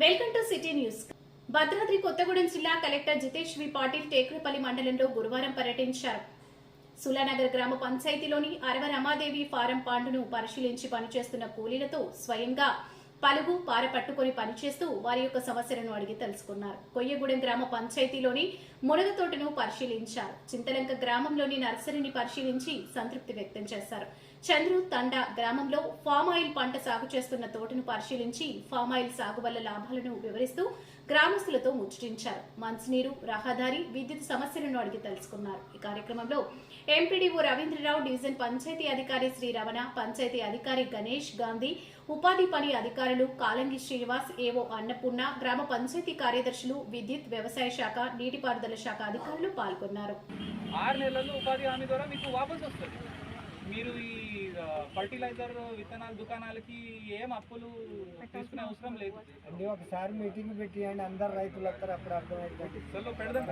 Welcome to city news. Bhadradri Kothagudem జిల్లా collector Jitesh V Patil Tekulapalli మండలంలో గురువారం పర్యటించారు. సులానగర్ గ్రామ పంచాయతీలోని అరవ రమాదేవి ఫారం పాండును పరిశీలించి పనిచేస్తున్న కూలీలతో స్వయంగా పలుగు పార పట్టుకుని పనిచేస్తూ వారి యొక్క సమస్యలను అడిగి తెలుసుకున్నారు. కొయ్యగూడెం గ్రామ పంచాయతీలోని మునగతోటను పరిశీలించారు. చింతలంక గ్రామంలోని నర్సరీని పరిశీలించి సంతృప్తి వ్యక్తం చేశారు. చంద్రు తండా గ్రామంలో ఫామ్ ఆయిల్ పంట సాగు చేస్తున్న తోటను పరిశీలించి ఫామ్ ఆయిల్ సాగు వల్ల లాభాలను వివరిస్తూ గ్రామస్తులతో ముచ్చటించారు. మంచినీరు రహదారి విద్యుత్ సమస్యలను అడిగి తెలుసుకున్నారు. ఈ కార్యక్రమంలో ఎంపీడీఓ రవీంద్రరావు డివిజన్ పంచాయతీ అధికారి శ్రీ రమణ పంచాయతీ అధికారి గణేష్ గాంధీ ఉపాధి పని అధికారి అధికారులు కాలంగి శ్రీనివాస్ ఏవో అన్నపూర్ణ గ్రామ పంచాయతీ కార్యదర్శులు విద్యుత్ వ్యవసాయ శాఖ నీటిపారుదల శాఖ అధికారులు పాల్గొన్నారు. ఆరు నెలల్లో ఉపాధి హామీ ద్వారా మీకు వాపస్ వస్తుంది. మీరు ఈ ఫర్టిలైజర్ విత్తనాల దుకాణాలకి ఏం అప్పులు తీసుకునే అవసరం లేదు. అండి ఒకసారి మీటింగ్ పెట్టియండి అందరు రైతులు వస్తారు అప్పుడు పెడదాం.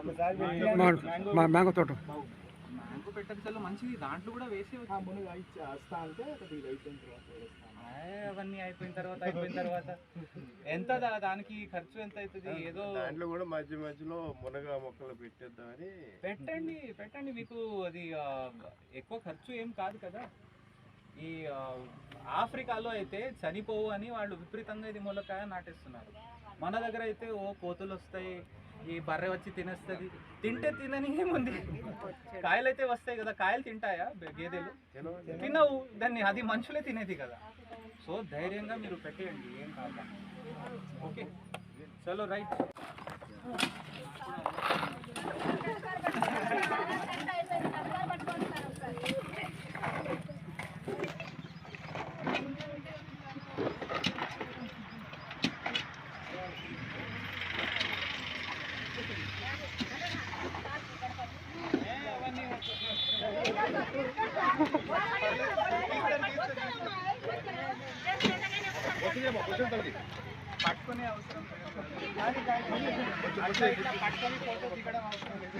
ఒకసారి మా మ్యాంగో తోట. మ్యాంగో పెట్టదు చాలా మంచిది దాంట్లో కూడా వేసి వస్తా అంటే. అవన్నీ అయిపోయిన తర్వాత అయిపోయిన తర్వాత. ఎంత దా- దానికి ఖర్చు ఎంత అవుతుంది? ఏదో దాంట్లో కూడా మధ్య మధ్యలో మునగ మొక్కలు పెట్టేద్దామని. పెట్టండి పెట్టండి. మీకు అది ఎక్కువ ఖర్చు ఏం కాదు కదా. ఈ ఆఫ్రికాలో అయితే చనిపోవు అని వాళ్ళు విపరీతంగా ఇది ములకాయ నాటేస్తున్నారు. మన దగ్గర అయితే ఓ కోతులు వస్తాయి ఈ బర్రె వచ్చి తినేస్తుంది. తింటే తినని ఏముంది కాయలు అయితే వస్తాయి కదా కాయలు తింటాయా గేదెలు? తినవు దాన్ని అది మనుషులే తినేది కదా. సో ధైర్యంగా మీరు పెట్టేయండి ఏం కాదు. ఓకే చలో రైట్. పట్టుకునే అవసరం లేదు. అట్లా ఇట్లా పట్టుకొని ఫోటో దిగడం అవసరం లేదు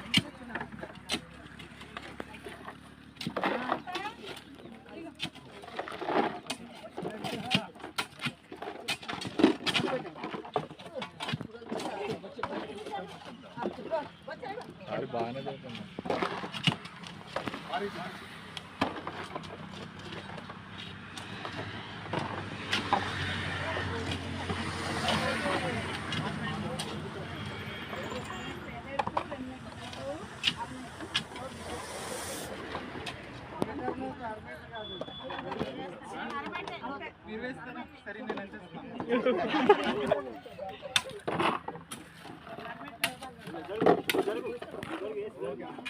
మీరు వేస్తారా సరే నేను Obrigado.